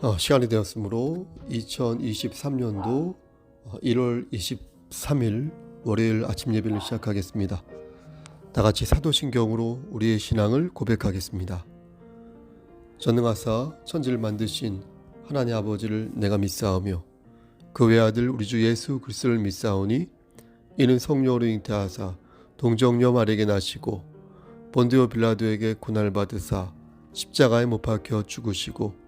어, 시간이 되었으므로 2023년도 1월 23일 월요일 아침 예배를 시작하겠습니다. 다 같이 사도신경으로 우리의 신앙을 고백하겠습니다. 전능하사 천지를 만드신 하나님 아버지를 내가 믿사오며 그 외아들 우리 주 예수 그리스도를 믿사오니 이는 성령으로 잉태하사 동정녀 마리에게 나시고 본디오 빌라도에게 고난을 받으사 십자가에 못 박혀 죽으시고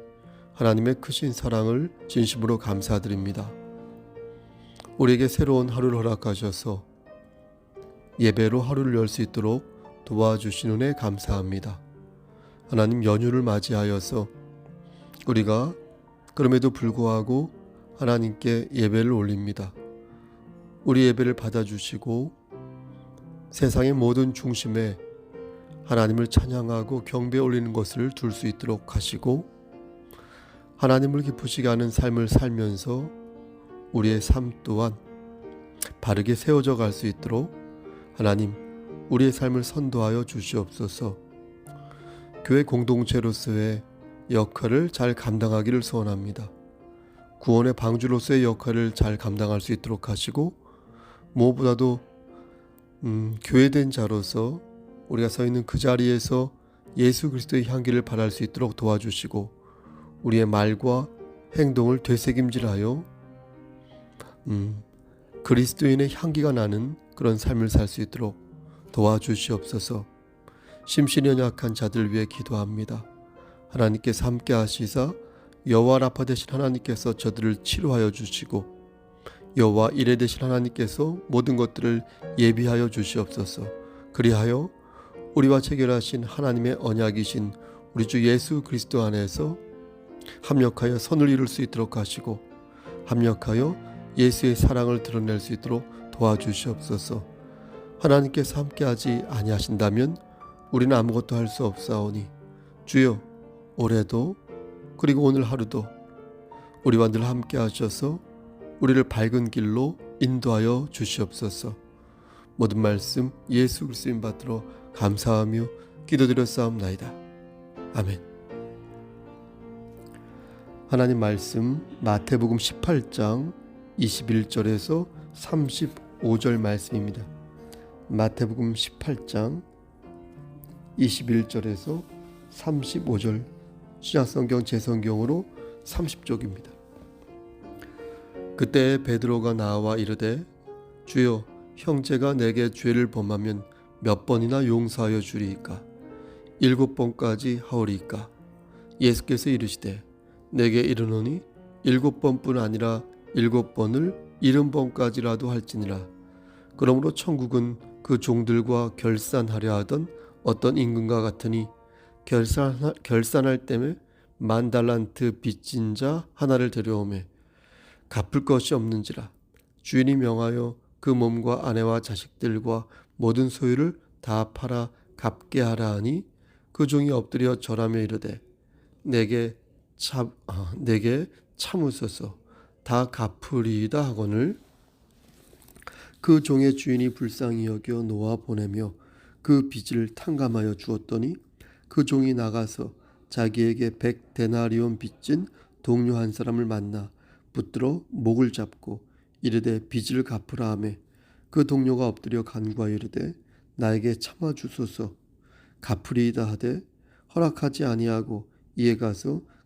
하나님의 크신 사랑을 진심으로 감사드립니다. 우리에게 새로운 하루를 허락하셔서 예배로 하루를 열 수 있도록 도와주신 은혜 감사합니다. 하나님 연휴를 맞이하여서 우리가 그럼에도 불구하고 하나님께 예배를 올립니다. 우리 예배를 받아주시고 세상의 모든 중심에 하나님을 찬양하고 경배 올리는 것을 둘 수 있도록 하시고 하나님을 기쁘시게 하는 삶을 살면서 우리의 삶 또한 바르게 세워져 갈 수 있도록 하나님 우리의 삶을 선도하여 주시옵소서 교회 공동체로서의 역할을 잘 감당하기를 소원합니다. 구원의 방주로서의 역할을 잘 감당할 수 있도록 하시고 무엇보다도 음, 교회된 자로서 우리가 서 있는 그 자리에서 예수 그리스도의 향기를 발할 수 있도록 도와주시고 우리의 말과 행동을 되새김질하여 음, 그리스도인의 향기가 나는 그런 삶을 살 수 있도록 도와주시옵소서. 심신이 연약한 자들 위해 기도합니다. 하나님께서 함께 하시사 여호와 라파 되신 하나님께서 저들을 치료하여 주시고 여호와 이레 되신 하나님께서 모든 것들을 예비하여 주시옵소서. 그리하여 우리와 체결하신 하나님의 언약이신 우리 주 예수 그리스도 안에서 합력하여 선을 이룰 수 있도록 하시고 합력하여 예수의 사랑을 드러낼 수 있도록 도와주시옵소서. 하나님께서 함께하지 아니하신다면 우리는 아무것도 할 수 없사오니 주여 올해도 그리고 오늘 하루도 우리와 늘 함께 하셔서 우리를 밝은 길로 인도하여 주시옵소서. 모든 말씀 예수 그리스도인 받들어 감사하며 기도드렸사옵나이다. 아멘. 하나님 말씀 마태복음 18장 21절에서 35절 말씀입니다. 마태복음 18장 21절에서 35절 신약성경 제성경으로 30쪽입니다. 그때 베드로가 나와 이르되 주여 형제가 내게 죄를 범하면 몇 번이나 용서하여 주리이까 일곱 번까지 하오리이까 예수께서 이르시되 내게 이르노니 일곱 번뿐 아니라 일곱 번을 일흔 번까지라도 할지니라. 그러므로 천국은 그 종들과 결산하려 하던 어떤 임금과 같으니 결산 결산할 때에 만 달란트 빚진 자 하나를 데려오매 갚을 것이 없는지라. 주인이 명하여 그 몸과 아내와 자식들과 모든 소유를 다 팔아 갚게 하라 하니 그 종이 엎드려 절하며 이르되 내게 참 아, 내게 참으소서 다 갚으리이다 하거늘 그 종의 주인이 불쌍히 여겨 놓아 보내며 그 빚을 탕감하여 주었더니 그 종이 나가서 자기에게 백 데나리온 빚진 동료 한 사람을 만나 붙들어 목을 잡고 이르되 빚을 갚으라 하매 그 동료가 엎드려 간구하여 이르되 나에게 참아 주소서. 갚으리이다 하되 허락하지 아니하고 이에 가서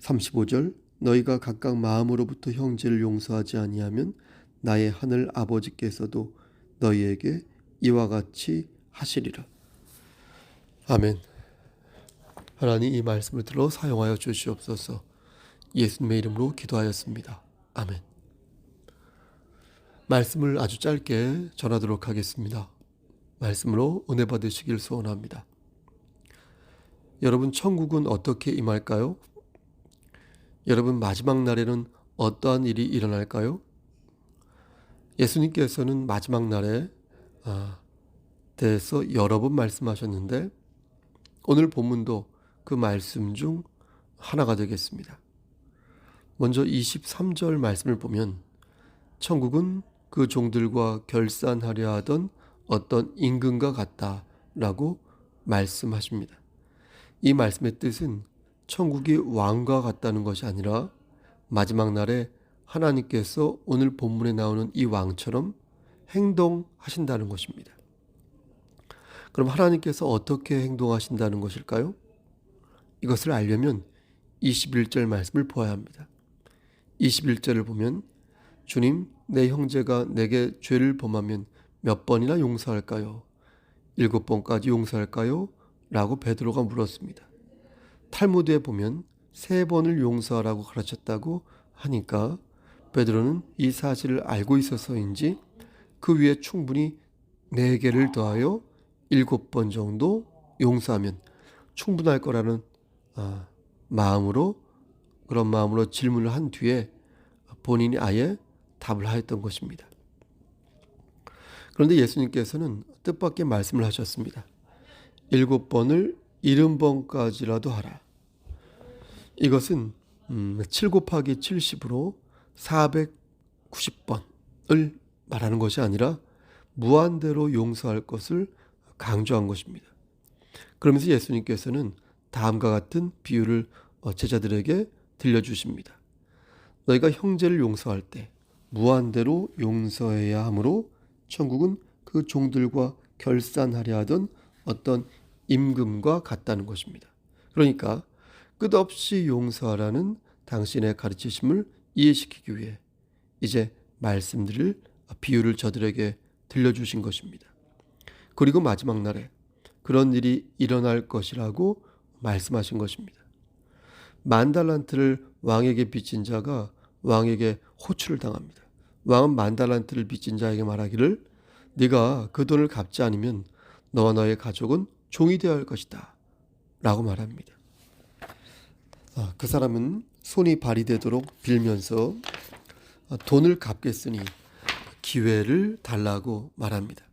35절 너희가 각각 마음으로부터 형제를 용서하지 아니하면 나의 하늘 아버지께서도 너희에게 이와 같이 하시리라. 아멘. 하나님 이 말씀을 들어 사용하여 주시옵소서. 예수님의 이름으로 기도하였습니다. 아멘. 말씀을 아주 짧게 전하도록 하겠습니다. 말씀으로 은혜 받으시길 소원합니다. 여러분 천국은 어떻게 임할까요? 여러분 마지막 날에는 어떠한 일이 일어날까요? 예수님께서는 마지막 날에 아, 대해서 여러 번 말씀하셨는데 오늘 본문도 그 말씀 중 하나가 되겠습니다. 먼저 23절 말씀을 보면 천국은 그 종들과 결산하려 하던 어떤 임금과 같다라고 말씀하십니다. 이 말씀의 뜻은 천국이 왕과 같다는 것이 아니라 마지막 날에 하나님께서 오늘 본문에 나오는 이 왕처럼 행동하신다는 것입니다. 그럼 하나님께서 어떻게 행동하신다는 것일까요? 이것을 알려면 21절 말씀을 보아야 합니다. 21절을 보면 주님 내 형제가 내게 죄를 범하면 몇 번이나 용서할까요? 일곱 번까지 용서할까요? 라고 베드로가 물었습니다. 탈무드에 보면 세 번을 용서하라고 가르쳤다고 하니까 베드로는 이 사실을 알고 있어서인지 그 위에 충분히 네 개를 더하여 일곱 번 정도 용서하면 충분할 거라는 아, 마음으로 그런 마음으로 질문을 한 뒤에 본인이 아예 답을 하였던 것입니다. 그런데 예수님께서는 뜻밖의 말씀을 하셨습니다. 일곱 번을 일흔 번까지라도 하라. 이것은 음, 7 곱하기 70으로 490번을 말하는 것이 아니라 무한대로 용서할 것을 강조한 것입니다. 그러면서 예수님께서는 다음과 같은 비유를 어, 제자들에게 들려주십니다. 너희가 형제를 용서할 때 무한대로 용서해야 하므로 천국은 그 종들과 결산하려 하던 어떤 임금과 같다는 것입니다. 그러니까 끝없이 용서하라는 당신의 가르치심을 이해시키기 위해 이제 말씀들을 비유를 저들에게 들려주신 것입니다. 그리고 마지막 날에 그런 일이 일어날 것이라고 말씀하신 것입니다. 만달란트를 왕에게 빚진 자가 왕에게 호출을 당합니다. 왕은 만달란트를 빚진 자에게 말하기를 네가 그 돈을 갚지 않으면 너와 너의 가족은 종이 되어야 할 것이다. 라고 말합니다. 아, 그 사람은 손이 발휘되도록 빌면서 아, 돈을 갚겠으니 기회를 달라고 말합니다.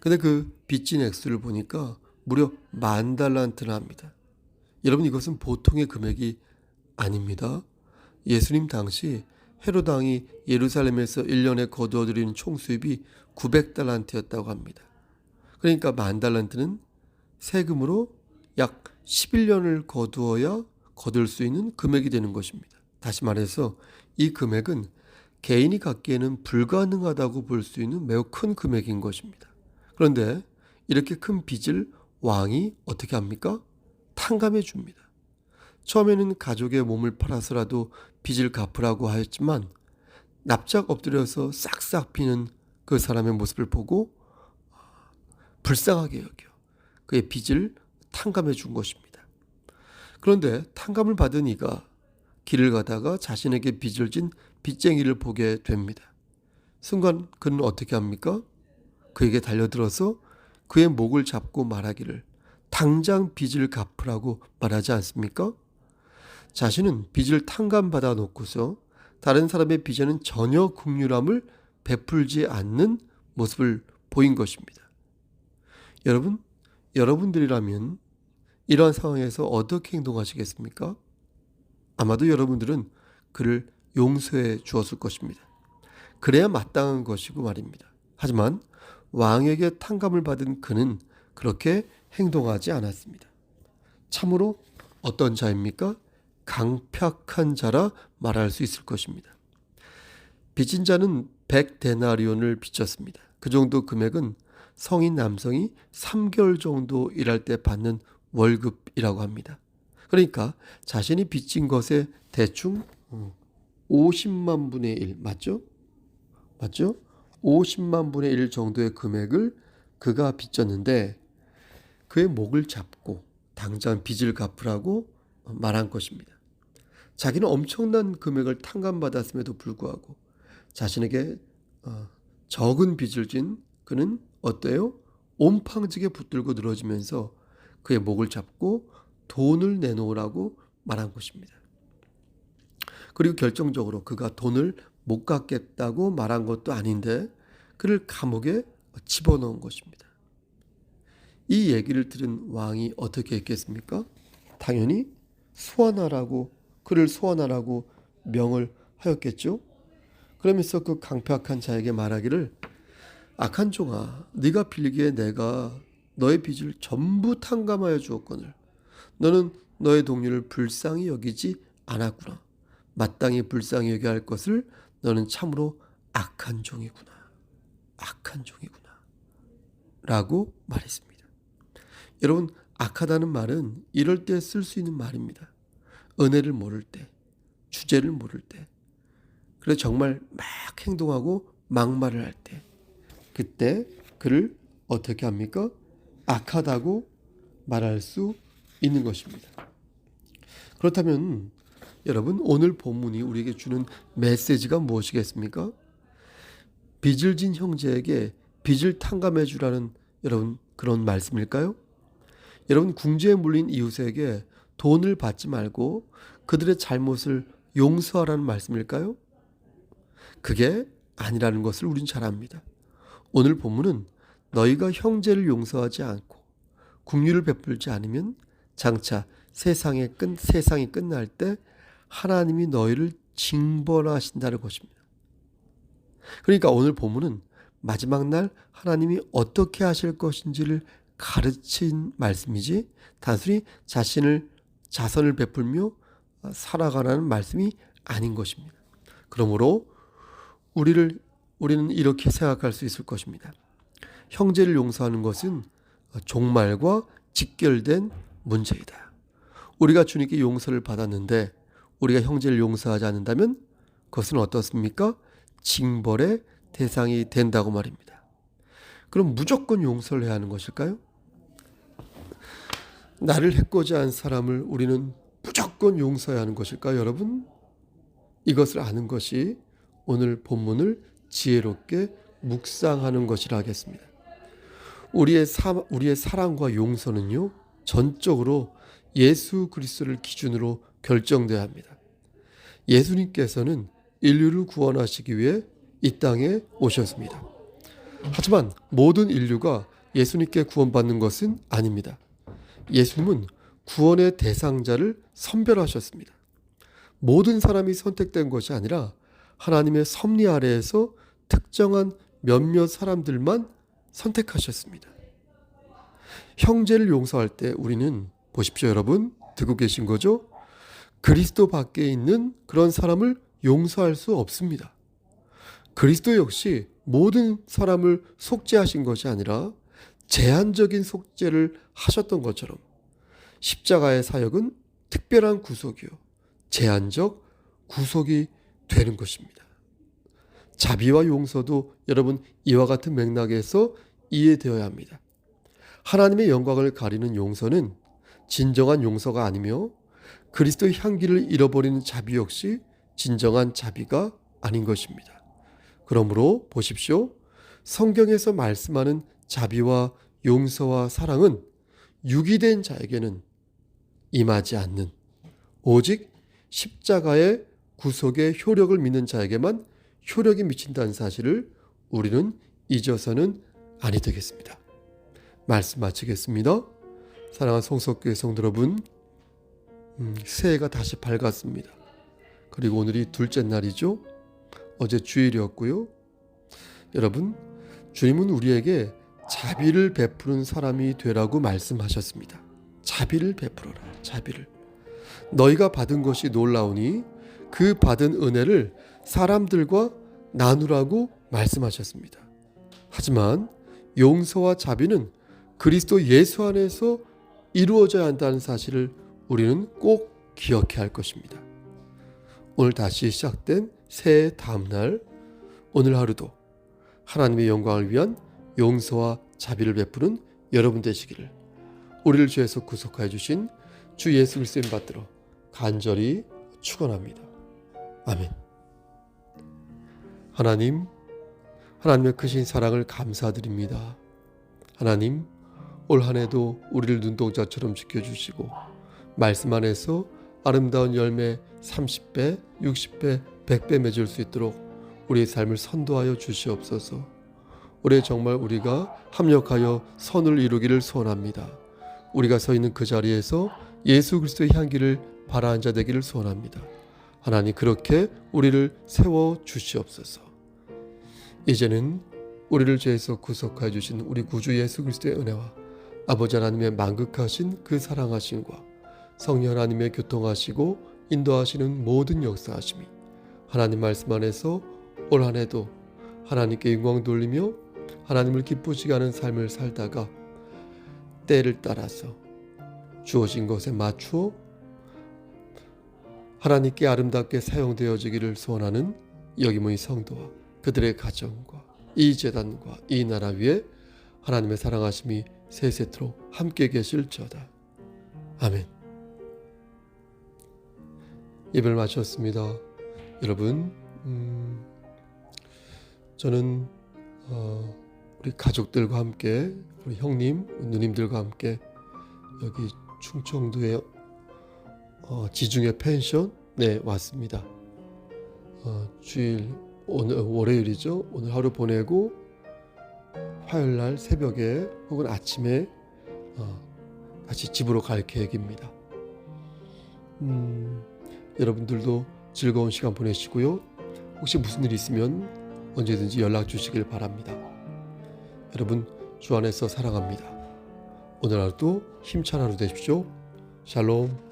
근데 그 빚진 액수를 보니까 무려 만 달란트나 합니다. 여러분 이것은 보통의 금액이 아닙니다. 예수님 당시 헤롯 왕이 예루살렘에서 1년에 거두어들이는 총수입이 900달란트였다고 합니다. 그러니까 만 달란트는 세금으로 약 11년을 거두어야 거둘 수 있는 금액이 되는 것입니다. 다시 말해서 이 금액은 개인이 갖기에는 불가능하다고 볼 수 있는 매우 큰 금액인 것입니다. 그런데 이렇게 큰 빚을 왕이 어떻게 합니까? 탕감해 줍니다. 처음에는 가족의 몸을 팔아서라도 빚을 갚으라고 하였지만 납작 엎드려서 싹싹 비는 그 사람의 모습을 보고 불쌍하게 여겨 그의 빚을 탕감해 준 것입니다. 그런데 탕감을 받은 이가 길을 가다가 자신에게 빚을 진 빚쟁이를 보게 됩니다. 순간 그는 어떻게 합니까? 그에게 달려들어서 그의 목을 잡고 말하기를 당장 빚을 갚으라고 말하지 않습니까? 자신은 빚을 탕감받아 놓고서 다른 사람의 빚에는 전혀 국률함을 베풀지 않는 모습을 보인 것입니다. 여러분, 여러분들이라면 이러한 상황에서 어떻게 행동하시겠습니까? 아마도 여러분들은 그를 용서해 주었을 것입니다. 그래야 마땅한 것이고 말입니다. 하지만 왕에게 탕감을 받은 그는 그렇게 행동하지 않았습니다. 참으로 어떤 자입니까? 강팍한 자라 말할 수 있을 것입니다. 빚진 자는 100데나리온을 빚졌습니다. 그 정도 금액은 성인 남성이 3개월 정도 일할 때 받는 월급이라고 합니다. 그러니까 자신이 빚진 것에 대충 어, 50만 분의 1 맞죠? 맞죠? 50만 분의 1 정도의 금액을 그가 빚졌는데 그의 목을 잡고 당장 빚을 갚으라고 말한 것입니다. 자기는 엄청난 금액을 탕감받았음에도 불구하고 자신에게 어, 적은 빚을 진 그는 어때요? 옴팡지게 붙들고 늘어지면서 그의 목을 잡고 돈을 내놓으라고 말한 것입니다. 그리고 결정적으로 그가 돈을 못 갚겠다고 말한 것도 아닌데 그를 감옥에 집어넣은 것입니다. 이 얘기를 들은 왕이 어떻게 했겠습니까? 당연히 소환하라고 그를 소환하라고 명을 하였겠죠. 그러면서 그 강팍한 자에게 말하기를 악한 종아 네가 빌기에 내가 너의 빚을 전부 탕감하여 주었거늘 너는 너의 동료를 불쌍히 여기지 않았구나. 마땅히 불쌍히 여겨야 할 것을 너는 참으로 악한 종이구나. 악한 종이구나. 라고 말했습니다. 여러분, 악하다는 말은 이럴 때 쓸 수 있는 말입니다. 은혜를 모를 때, 주제를 모를 때, 그래 정말 막 행동하고 막말을 할 때, 그때 그를 어떻게 합니까? 악하다고 말할 수 있는 것입니다. 그렇다면 여러분 오늘 본문이 우리에게 주는 메시지가 무엇이겠습니까? 빚을 진 형제에게 빚을 탕감해 주라는 여러분 그런 말씀일까요? 여러분 궁지에 물린 이웃에게 돈을 받지 말고 그들의 잘못을 용서하라는 말씀일까요? 그게 아니라는 것을 우린 잘 압니다. 오늘 본문은 너희가 형제를 용서하지 않고 국류를 베풀지 않으면 장차 세상의 끝 세상이 끝날 때 하나님이 너희를 징벌하신다는 것입니다. 그러니까 오늘 본문은 마지막 날 하나님이 어떻게 하실 것인지를 가르친 말씀이지 단순히 자신을 자선을 베풀며 살아가라는 말씀이 아닌 것입니다. 그러므로 우리를 우리는 이렇게 생각할 수 있을 것입니다. 형제를 용서하는 것은 종말과 직결된 문제이다. 우리가 주님께 용서를 받았는데 우리가 형제를 용서하지 않는다면 그것은 어떻습니까? 징벌의 대상이 된다고 말입니다. 그럼 무조건 용서를 해야 하는 것일까요? 나를 해코지 한 사람을 우리는 무조건 용서해야 하는 것일까요, 여러분? 이것을 아는 것이 오늘 본문을 지혜롭게 묵상하는 것이라 하겠습니다. 우리의 사, 우리의 사랑과 용서는요 전적으로 예수 그리스도를 기준으로 결정돼야 합니다. 예수님께서는 인류를 구원하시기 위해 이 땅에 오셨습니다. 하지만 모든 인류가 예수님께 구원받는 것은 아닙니다. 예수님은 구원의 대상자를 선별하셨습니다. 모든 사람이 선택된 것이 아니라 하나님의 섭리 아래에서 특정한 몇몇 사람들만 선택하셨습니다. 형제를 용서할 때 우리는 보십시오, 여러분. 듣고 계신 거죠? 그리스도 밖에 있는 그런 사람을 용서할 수 없습니다. 그리스도 역시 모든 사람을 속죄하신 것이 아니라 제한적인 속죄를 하셨던 것처럼 십자가의 사역은 특별한 구속이요. 제한적 구속이 되는 것입니다. 자비와 용서도 여러분 이와 같은 맥락에서 이해되어야 합니다. 하나님의 영광을 가리는 용서는 진정한 용서가 아니며 그리스도의 향기를 잃어버리는 자비 역시 진정한 자비가 아닌 것입니다. 그러므로 보십시오. 성경에서 말씀하는 자비와 용서와 사랑은 유기된 자에게는 임하지 않는 오직 십자가의 구속의 효력을 믿는 자에게만 효력이 미친다는 사실을 우리는 잊어서는 아니 되겠습니다. 말씀 마치겠습니다. 사랑하는 송석교회 성도 여러분, 음, 새해가 다시 밝았습니다. 그리고 오늘이 둘째 날이죠. 어제 주일이었고요. 여러분, 주님은 우리에게 자비를 베푸는 사람이 되라고 말씀하셨습니다. 자비를 베풀어라. 자비를. 너희가 받은 것이 놀라우니 그 받은 은혜를 사람들과 나누라고 말씀하셨습니다. 하지만 용서와 자비는 그리스도 예수 안에서 이루어져야 한다는 사실을 우리는 꼭 기억해야 할 것입니다. 오늘 다시 시작된 새해 다음 날 오늘 하루도 하나님의 영광을 위한 용서와 자비를 베푸는 여러분 되시기를 우리를 죄에서 구속하여 주신 주 예수 그리스도인 받들어 간절히 축원합니다. 아멘. 하나님, 하나님의 크신 사랑을 감사드립니다. 하나님, 올 한 해도 우리를 눈동자처럼 지켜주시고 말씀 안에서 아름다운 열매 30배, 60배, 100배 맺을 수 있도록 우리의 삶을 선도하여 주시옵소서. 올해 정말 우리가 합력하여 선을 이루기를 소원합니다. 우리가 서 있는 그 자리에서 예수 그리스도의 향기를 발하자 되기를 소원합니다. 하나님 그렇게 우리를 세워 주시옵소서. 이제는 우리를 죄에서 구속하여 주신 우리 구주 예수 그리스도의 은혜와 아버지 하나님의 만극하신 그 사랑하심과 성령 하나님의 교통하시고 인도하시는 모든 역사하심이 하나님 말씀 안에서 올 한해도 하나님께 영광 돌리며 하나님을 기쁘시게 하는 삶을 살다가 때를 따라서 주어진 것에 맞추어 하나님께 아름답게 사용되어지기를 소원하는 여기 모인 성도와 그들의 가정과 이 재단과 이 나라 위에 하나님의 사랑하심이 세세토록 함께 계실지어다. 아멘. 예배를 마쳤습니다. 여러분, 음, 저는 어, 우리 가족들과 함께 우리 형님, 누님들과 함께 여기 충청도의 어, 지중해 펜션 네 왔습니다. 어, 주일 오늘 월요일이죠. 오늘 하루 보내고 화요일 날 새벽에 혹은 아침에 어, 다시 집으로 갈 계획입니다. 음, 여러분들도 즐거운 시간 보내시고요. 혹시 무슨 일 있으면 언제든지 연락 주시길 바랍니다. 여러분 주 안에서 사랑합니다. 오늘 하루도 힘찬 하루 되십시오. 샬롬.